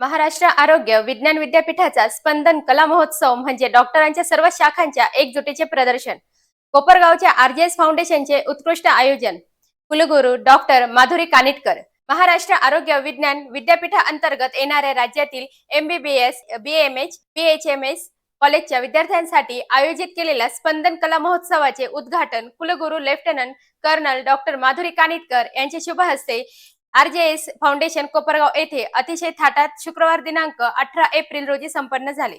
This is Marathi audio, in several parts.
महाराष्ट्र आरोग्य विज्ञान विद्यापीठाचा स्पंदन कला महोत्सव म्हणजे डॉक्टरांच्या सर्व शाखांच्या एकजुटीचे प्रदर्शन. कोपरगावच्या आरजीएस फाउंडेशनचे उत्कृष्ट आयोजन. कुलगुरू डॉक्टर माधुरी कानिटकर. महाराष्ट्र आरोग्य विज्ञान विद्यापीठाअंतर्गत येणाऱ्या राज्यातील एमबीबीएस बीएमएच बीएचएमएस कॉलेजच्या विद्यार्थ्यांसाठी आयोजित केलेल्या स्पंदन कला महोत्सवाचे उद्घाटन कुलगुरू lieutenant colonel doctor Madhuri Kanitkar यांच्या शुभ हस्ते आरजेएस फाउंडेशन कोपरगाव येथे अतिशय थाटात शुक्रवार दिनांक अठरा एप्रिल रोजी संपन्न झाले.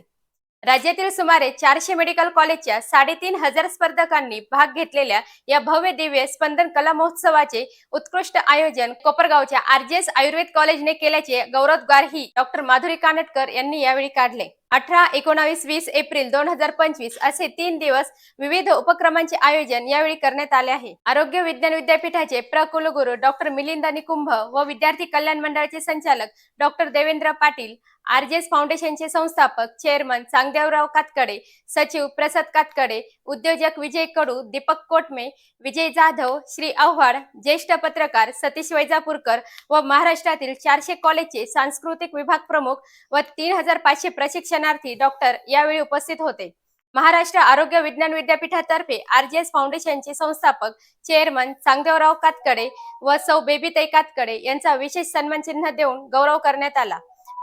राज्यातील सुमारे चारशे मेडिकल कॉलेजच्या साडेतीन हजार स्पर्धकांनी भाग घेतलेल्या या भव्य दिव्य स्पंदन कला महोत्सवाचे उत्कृष्ट आयोजन कोपरगावच्या आरजेएस आयुर्वेद कॉलेजने केल्याचे गौरवद्गारही डॉक्टर माधुरी कानटकर यांनी यावेळी काढले. अठरा एकोणावीस वीस एप्रिल दोन हजार पंचवीस असे तीन दिवस विविध उपक्रमांचे आयोजन यावेळी करण्यात आले आहे. आरोग्य विज्ञान विद्यापीठाचे प्रकुलगुरू डॉक्टर मिलिंद निकुंभ व विद्यार्थी कल्याण मंडळाचे संचालक डॉक्टर देवेंद्र पाटील आरजेएस फाउंडेशनचे संस्थापक चेअरमन चांगदेवराव कातकडे सचिव प्रसाद कातकडे उद्योजक विजय कडू दीपक कोटमे विजय जाधव श्री आव्हाड ज्येष्ठ पत्रकार सतीश वैजापूरकर व महाराष्ट्रातील चारशे कॉलेजचे सांस्कृतिक विभाग प्रमुख व तीन हजार पाचशे शिक्षणार्थी डॉक्टर यावेळी उपस्थित होते. महाराष्ट्र आरोग्य विज्ञान विद्यापीठातर्फे आरजीएस फाउंडेशनचे संस्थापक चेअरमन चांगदेवराव कातकडे व सौ बेबीताई कातकडे यांचा विशेष सन्मान चिन्ह देऊन गौरव करण्यात आला.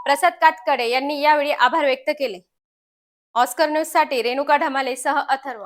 प्रसाद कातकडे यांनी यावेळी आभार व्यक्त केले. ऑस्कर न्यूजसाठी रेणुका ढमाले सह अथर्व.